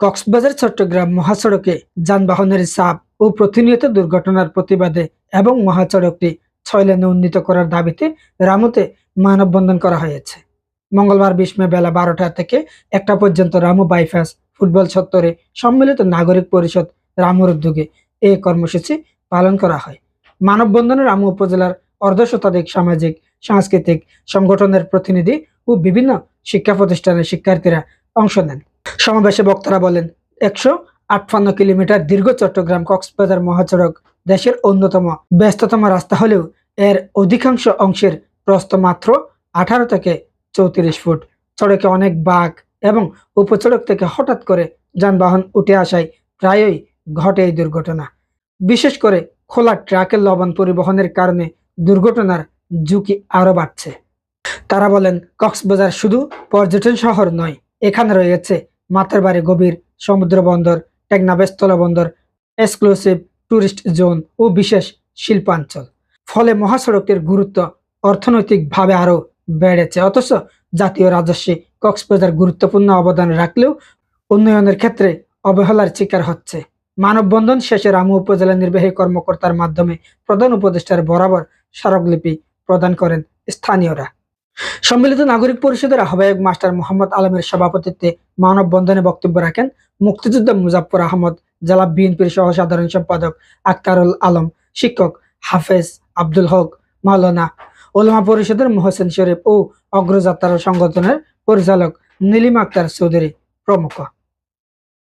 কক্সবাজার, চট্টগ্রাম মহাসড়কে যানবাহনের চাপ ও প্রতিনিয়ত দুর্ঘটনার প্রতিবাদে এবং মহাসড়কটি ছয় লেনে উন্নীত করার দাবিতে রামুতে মানববন্ধন করা হয়েছে। মঙ্গলবার বিশ মে বেলা বারোটা থেকে একটা পর্যন্ত রামু বাইপাস ফুটবল চত্বরে সম্মিলিত নাগরিক পরিষদ রামুর উদ্যোগে এই কর্মসূচি পালন করা হয়। মানববন্ধনে রামু উপজেলার অর্ধশতাধিক সামাজিক, সাংস্কৃতিক সংগঠনের প্রতিনিধি ও বিভিন্ন শিক্ষা প্রতিষ্ঠানের শিক্ষার্থীরা অংশ নেন। সমাবেশে বক্তারা বলেন, একশো আটপান্ন কিলোমিটার দীর্ঘ চট্টগ্রাম কক্সবাজার মহাসড়ক দেশের অন্যতম ব্যস্ততম রাস্তা হলেও এর অধিকাংশ অংশের প্রস্থ মাত্র আঠারো থেকে চৌত্রিশ ফুট। সড়কে অনেক বাঘ এবং উপসড়ক থেকে হঠাৎ করে যানবাহন উঠে আসায় প্রায়ই ঘটে এই দুর্ঘটনা। বিশেষ করে খোলা ট্রাকের লবণ পরিবহনের কারণে দুর্ঘটনার ঝুঁকি আরও বাড়ছে। তারা বলেন, কক্সবাজার শুধু পর্যটন শহর নয়, এখানে রয়েছে মাথার বাড়ি গভীর সমুদ্র বন্দর টেকনাফ স্থলবন্দর এক্সক্লুসিভ ট্যুরিস্ট জোন ও বিশেষ শিল্পাঞ্চল। ফলে মহাসড়কের গুরুত্ব অর্থনৈতিকভাবে আরও বেড়েছে। অথচ জাতীয় রাজস্বে কক্সবাজার গুরুত্বপূর্ণ অবদান রাখলেও উন্নয়নের ক্ষেত্রে অবহেলার শিকার হচ্ছে। মানববন্ধন শেষে রামু উপজেলা নির্বাহী কর্মকর্তার মাধ্যমে প্রধান উপদেষ্টার বরাবর স্মারকলিপি প্রদান করেন স্থানীয়রা। সম্মিলিত নাগরিক পরিষদের আহ্বায়ক মাস্টার মোহাম্মদ আলমের সভাপতিত্বে মানববন্ধনে বক্তব্য রাখেন মুক্তিযোদ্ধা মুজাফর আহমদ, জেলা বিএনপির সহ সাধারণ সম্পাদক আক্তারুল আলম, শিক্ষক হাফেজ আব্দুল হক, মাওলানা ওলামা পরিষদের মোহসেন শরীফ ও অগ্রযাত্রা সংগঠনের পরিচালক নীলিমা আক্তার চৌধুরী প্রমুখ।